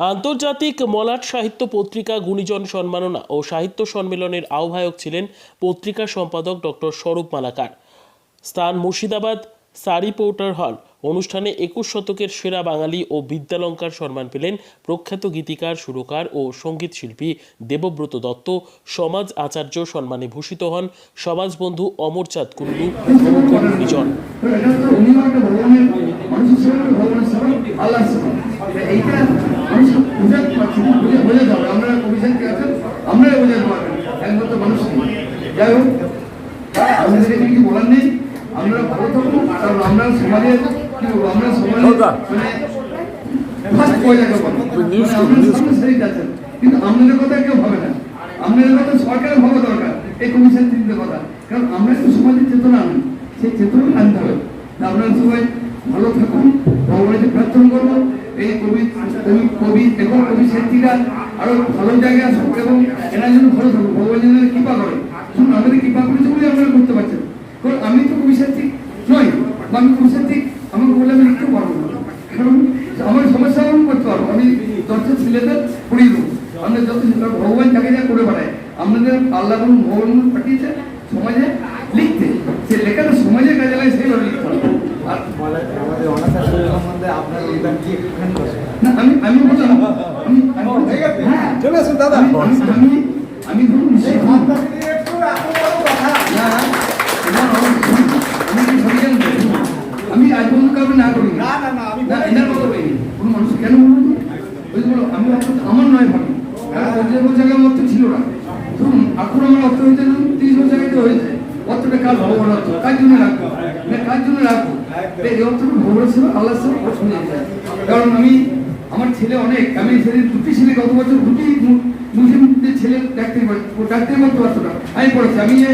আন্তর্জাতিক মলাট সাহিত্য পত্রিকা গুণীজন সম্মাননা ও সাহিত্য সম্মেলনের আহ্বায়ক ছিলেন পত্রিকা সম্পাদক ডক্টর স্বরূপ মালাকার। স্থান মুর্শিদাবাদ, সারি পোর্টার হল। অনুষ্ঠানে একুশ শতকের সেরা বাঙালি ও বিদ্যালঙ্কার সম্মান পেলেন প্রখ্যাত গীতিকার, সুরকার ও সংগীত শিল্পী দেবব্রত দত্ত। সমাজ আচার্য সম্মানে ভূষিত হন সমাজবন্ধু অমরচাঁদ কুন্ডু প্রমুখ গুণীজন এটা তো উনিও একটা ভগবানের মানুষের সেবা করে ভগবানের সেবা আল্লাহর সেবা তা এইটা মানুষ বুঝাতে পারছি না বুঝে বোঝা যাবে আমরা কবি সাহিত্য আছেন আমরাই বোঝাতে পারবেন একমাত্র মানুষ নেই যাই হোক আমাদের এখানে কিছু বলার নেই। আমরা ভালো থাকব কারণ আমরা সমাজে কি বলব আমরা সমাজে মানে ফার্স্ট পয়লাকে বলো মানে আপনারা সামনে সারিতে আছেন কিন্তু আপনাদের কথা কেউ ভাবে না। আপনাদের কথা সরকারের ভাবা দরকার এই কমিশন চিন্তার কথা। কারণ আমরা একটু সমাজের চেতনা আনি সেই চেতনা আনতে হবে। আপনারা সবাই ভালো থাকুন ভগবানের প্রার্থনা করব। এই কবি কবি কবি এবং কবি সাহিত্যিকরা আরও ভালো জায়গায় আসুক এবং এরা যেন ভালো থাকুক। ভগবান যেন এদের কৃপা করে শুনুন আমাদের কৃপা করেছে বলে আপনারা করতে পারছেন কারণ আমি তো কবি সাহিত্যিক নই বা আমি কবি সাহিত্যিক আমাকে বলে আমি লিখতে পারব না। কারণ আমার সমস্যা আমি করতে পারব। আমি যত ছেলেদের পড়িয়ে দেবো। আমরা যত ভগবান যাকে যা করে বেড়ায় আমাদের আল্লাহ কোনো ভগবান পাঠিয়েছে সমাজে? লিখতে। সে লেখাটা সমাজে কাজে লাগে সেইভাবে লিখতে হবে আমাদের। না আমি আমি বললাম আমি আমি হয়ে? হ্যাঁ। চলে আসুন দাদা। আমি আমি- আমি আমি ধরুন কাউকে না করি না, না, না, আমি কোনো মানুষ কেন বলুন তো? ওই বলো আমি আমার নয় ভাবি। কারণ পঞ্চাশ বছর আগে আমার অর্থ ছিল না। ধরুন এখন আমার অর্থ হয়েছে তিরিশ বছর আগে তো হয়েছে। অর্থটা কার ভগবান অর্থ? কার জন্য রাখব? না কার জন্য রাখব? এই অর্থটা ভগবানের সেবা আল্লাহ সেবা যায় কারণ আমি আমার ছেলে অনেক। আমি ছেলে দুটি ছেলে গত বছর দুটি মুসলিমদের ছেলে ডাক্তারি ডাক্তারি করতে পারতো না। আমি পড়েছি আমি যে